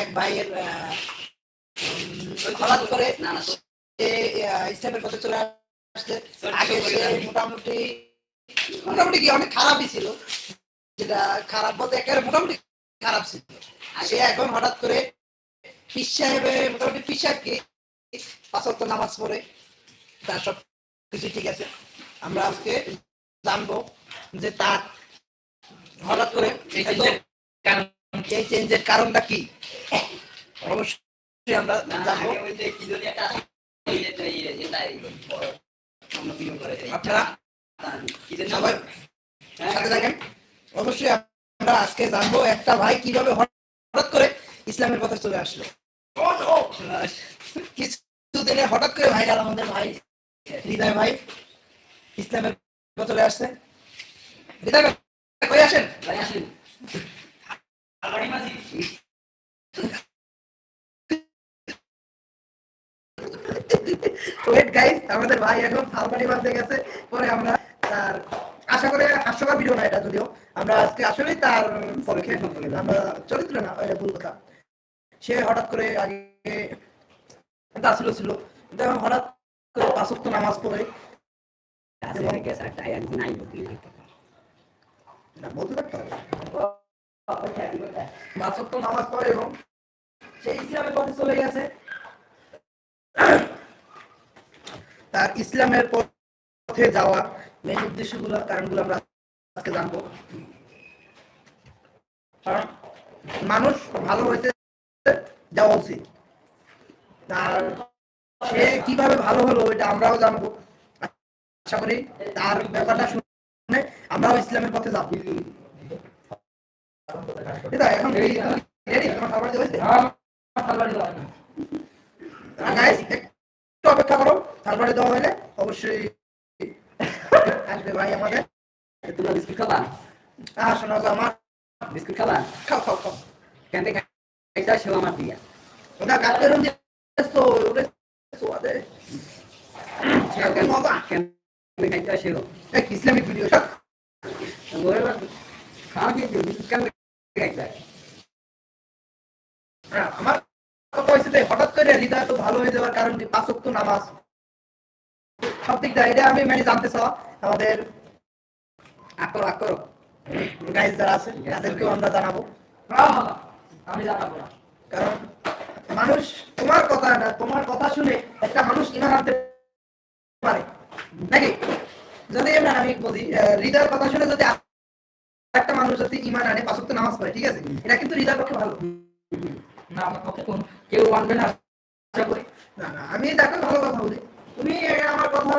এক ভাইয়ের হঠাৎ করে ইসলামের পথে চলে আসছে। আগে সে মোটামুটি মোটামুটি কি অনেক খারাপই ছিল। যেটা খারাপ বলতে একেবারে মোটামুটি খারাপ ছিল। সে এখন হঠাৎ করে পিস সাহেবে মোটামুটি পিস সাহেবকে নামাজ পড়ে। তার সব কিছু ঠিক আছে। আমরা আজকে জানব যে তার হঠাৎ করে এই চেঞ্জের কারণটা কি? অবশ্যই আমরা জানব। আপনারা সবাই সাথে অবশ্যই আমরা আজকে জানব একটা ভাই কীভাবে হঠাৎ করে ইসলামের পথে চলে আসলো। কিছুদিনে হঠাৎ করে ভাইরাল আমাদের ভাই, হৃদয় ভাই ইসলামের পথে চলে আসছে। হৃদয় ভাই আসেন ভাই আসেন ওয়েট গাইস আমাদের ভাই এখন থালবাড়ি বাঁধতে গেছে। পরে আমরা তার আশা করে হাস্যকর ভিডিও না এটা যদিও। আমরা আজকে আসলে তার আমরা চরিত্র না এটা ভুল কথা। সে হঠাৎ করে আগে তা ছিল ছিল। হঠাৎ করে পাঁচক্ত নামাজ পড়ে। বলতে পারতো পাঁচক্ত নামাজ পড়ে এবং সে ইসলামের পথে চলে গেছে। তার ইসলামের পথে যাওয়ার মেন উদ্দেশ্যগুলো কারণগুলো আমরা আজকে জানব। কারণ মানুষ ভালো হইতে যাওয়া উচিত। তার সে কীভাবে ভালো হলো এটা আমরাও জানব। আশা করি তার ব্যাপারটা শুনে আমরাও ইসলামের পথে যাব। এখন দেওয়া হয়েছে? একটু তারপরে দেওয়া হলে অবশ্যই আসবে ভাই আমাদের। তোমরা বিস্কুট খাবা? হ্যাঁ শোনা আমার বিস্কুট খাবা? খাও খাও খাও। কেন খাইতে সেও আমার দিয়া ওটা গাতে রুম তো সোয়াদে খাইতে সেও এক ইসলামিক ভিডিও সব। খাওয়া দিয়ে দিও বিস্কুট কেন খাইতে হ্যাঁ, আমার কথা হয়েছে হঠাৎ করে হৃদয় তো ভালো হয়ে যাওয়ার কারণ কি পাঁচ ওয়াক্ত নামাজ সব দিক দিয়ে এটা আমি মানে জানতে চাও। আমাদের আকর আকর। গাইজ যারা আছে তাদেরকেও আমরা জানাব। আমি জানাব কারণ মানুষ তোমার কথা না তোমার কথা শুনে একটা মানুষ ইমান আনতে পারে। নাকি? যদি আমি বলি হৃদয়ের কথা শুনে যদি একটা মানুষ যদি ইমান আনে পাঁচ নামাজ পড়ে ঠিক আছে? এটা কিন্তু হৃদয়ের পক্ষে ভালো। না আমার পক্ষে কেউ না না না আমি দেখো ভালো কথা বলি। তুমি আহ, আমার কথা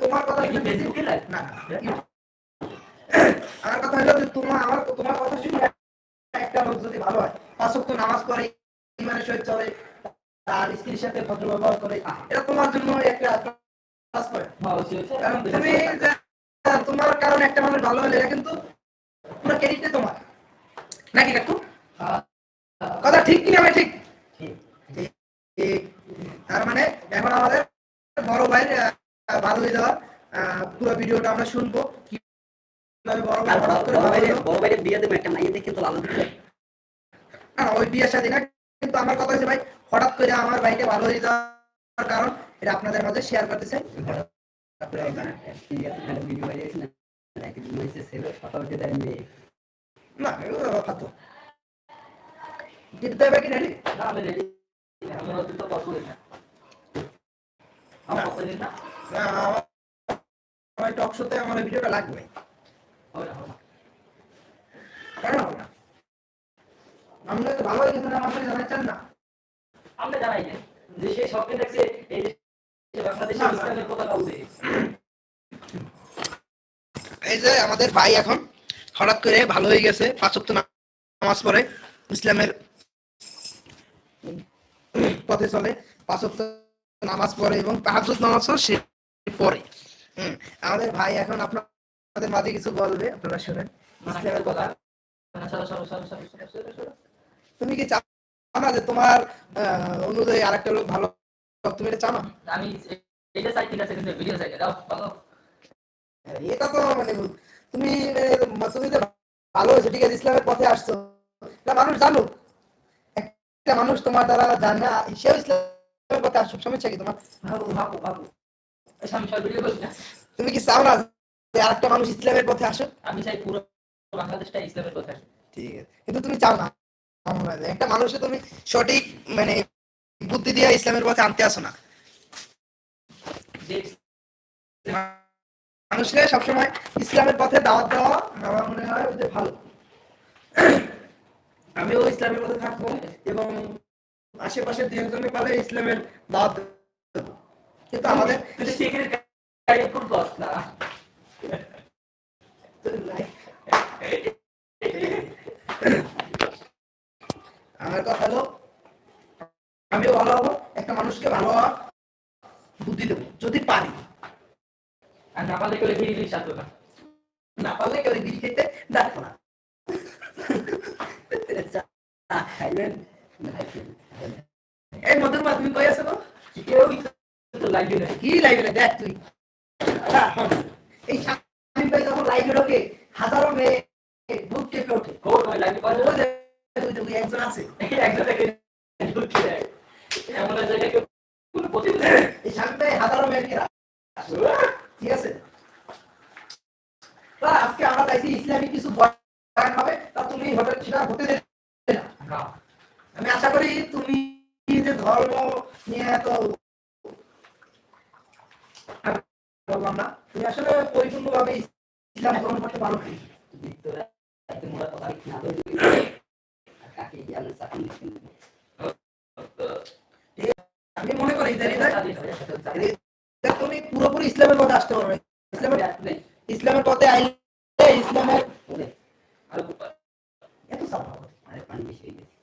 তোমার কথা কি শুনে ফেসবুকে না আমার কথা হলো তোমার আমার তোমার কথা শুনে একটা লোক যদি ভালো হয় পাঁচ ওয়াক্ত নামাজ পড়ে ইমানের সহিত চলে তার স্ত্রীর সাথে ভদ্র ব্যবহার করে এটা তোমার জন্য একটা তুমি তোমার কারণে একটা মানুষ ভালো হলে এটা কিন্তু পুরো ক্রেডিটটা তোমার। নাকি কাকু? কথা ঠিক কি না ভাই ঠিক। ঠিক। তার মানে এখন আমাদের বড় ভাইয়ের আহ, ভালো হয়ে যাওয়ার আহ, পুরো ভিডিওটা আমরা শুনব কীভাবে বড় ভাই হঠাৎ করে ভালো হলো। বড় ভাইয়ের বিয়ে দেবে একটা মাইয়ে দেখে তো লাল দিবে না, ওই বিয়ের কিন্তু আমার কথা হচ্ছে ভাই হঠাৎ করে আমার ভালো হয়ে যাওয়ার কারণ এটা আপনাদের মাঝে শেয়ার করতে চাই। না দিতে হবে কি রেডি আমার টক শোতে আমার ভিডিওটা লাগবে। কেন হবে না? আমরা তো ভালো গেছে না আমাকে জানাচ্ছেন না। আমরা জানাই যে সে স্বপ্নে দেখছে এই যে সে ইসলামের পতাকা উঠে এই যে আমাদের ভাই এখন হঠাৎ করে ভালো হয়ে গেছে পাঁচ ওয়াক্ত নামাজ পড়ে ইসলামের পথে চলে পাঁচ ওয়াক্ত নামাজ পড়ে এবং তাহাজ্জুদ নামাজও সে পড়ে। হুম, আমাদের ভাই এখন আপনাদের মাঝে কিছু বলবে আপনারা শুনেন। ইসলামের কথা। তুমি কি চাও না যে তোমার অনুযায়ী আরেকটা লোক ভালো তুমি এটা চাও না? আমি এটা চাই ঠিক আছে কিন্তু ভিডিও চাই দাও এটা তো মানে তুমি ভালো হয়েছে ঠিক আছে ইসলামের পথে আসছো। মানুষ জানুক একটা মানুষ তোমার দ্বারা জানে সেও ইসলামের পথে আসুক সমস্যা কি তোমার? ভাবো ভাবো ভাবো। তুমি কি চাও না যে আরেকটা মানুষ ইসলামের পথে আসুক? আমি চাই পুরো বাংলাদেশটা ইসলামের কথা ঠিক আছে। কিন্তু তুমি চাও না। একটা মানুষকে তুমি সঠিক মানে বুদ্ধি দিয়ে ইসলামের পথে আনতে আসো না। মানুষকে সবসময় ইসলামের পথে দাওয়াত দেওয়া আমার মনে হয় যে ভালো। আমিও ইসলামের পথে থাকব এবং আশেপাশে দু একজনে পালে ইসলামের দাওয়াত কিন্তু আমাদের খুব না। আমার কথা হলো আমিও ভালো হব একটা মানুষকে ভালো হওয়ার বুদ্ধি দেবো যদি পারি। আর না পারলে করে ভিড়ি ভিড়ি না। না পারলে কেউ বিড়ি খেতে ডাকবো না। এই মধুর মাধ্যমিক কই আছে? কেউই তো লাগবে না। কি লাইব্রেরি দেখ তুই। হ্যাঁ, হ্যাঁ। এই স্বামী ভাই যখন লাইভে ঢোকে হাজারো মেয়ে বুক কেঁপে ওঠে। কোন ওই লাগবে ওই পারবে যে, ওই যে, ওই একজন আছে। একজন ঢুকে যায় এমন জায়গায় কেউ কোনো প্রতিদিন এই স্বামী ভাই হাজারো মেয়েকে ঠিক আছে? তা আজকে আমরা চাইছি ইসলামিক কিছু বয়ান হবে। তা তুমি হোটেল সেটা হতে দেবে না। না। আমি আশা করি তুমি যে ধর্ম নিয়ে এত বললাম না তুমি আসলে পরিপূর্ণভাবে ইসলাম গ্রহণ করতে পারো কি আমি মনে করি যে হৃদয়- হৃদয় তুমি পুরোপুরি ইসলামের পথে আসতে পারবে ইসলামের ইসলামের পথে আইলে ইসলামের এত। আরে পানি বেশি হয়ে গেছে।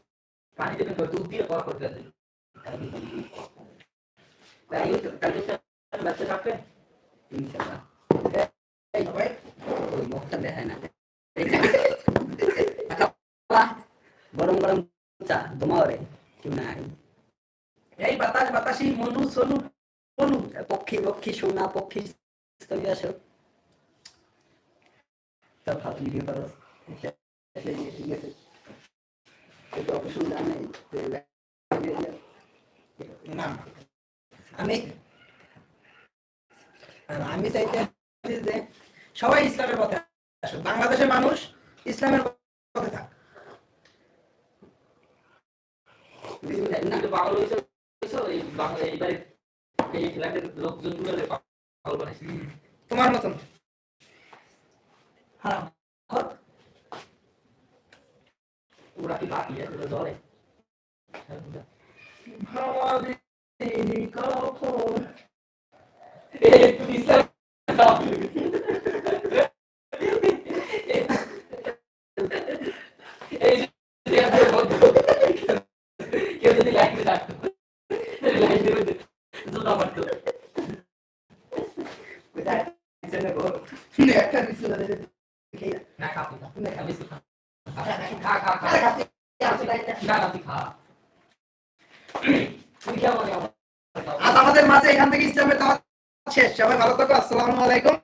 পানি দেবেন দুধ দিয়ে পর করতে তাই বাচ্চা থাকবে ইনশাআল্লাহ মনু মনু পক্ষী পক্ষী পক্ষী স্থলে আসো না আমি আর আমি চাইতে যে সবাই ইসলামের পথে আসুক, বাংলাদেশের মানুষ ইসলামের পথে থাক। তোমার মতন। ভাবাদিনী কখন এই তুমি ইসলাম এই যে আপনার বন্ধু কেউ যদি লাইনে রাখতো লাইনে জুতা মারতো কোথায়? একটা কিছু না দেখে খেয়ে যা। না খাবি না আমি খা খা আজ আমাদের মাঝে এখান থেকে ইসলামের দাওয়াত শেষ। সবাই ভালো থাকো আসসালামু আলাইকুম।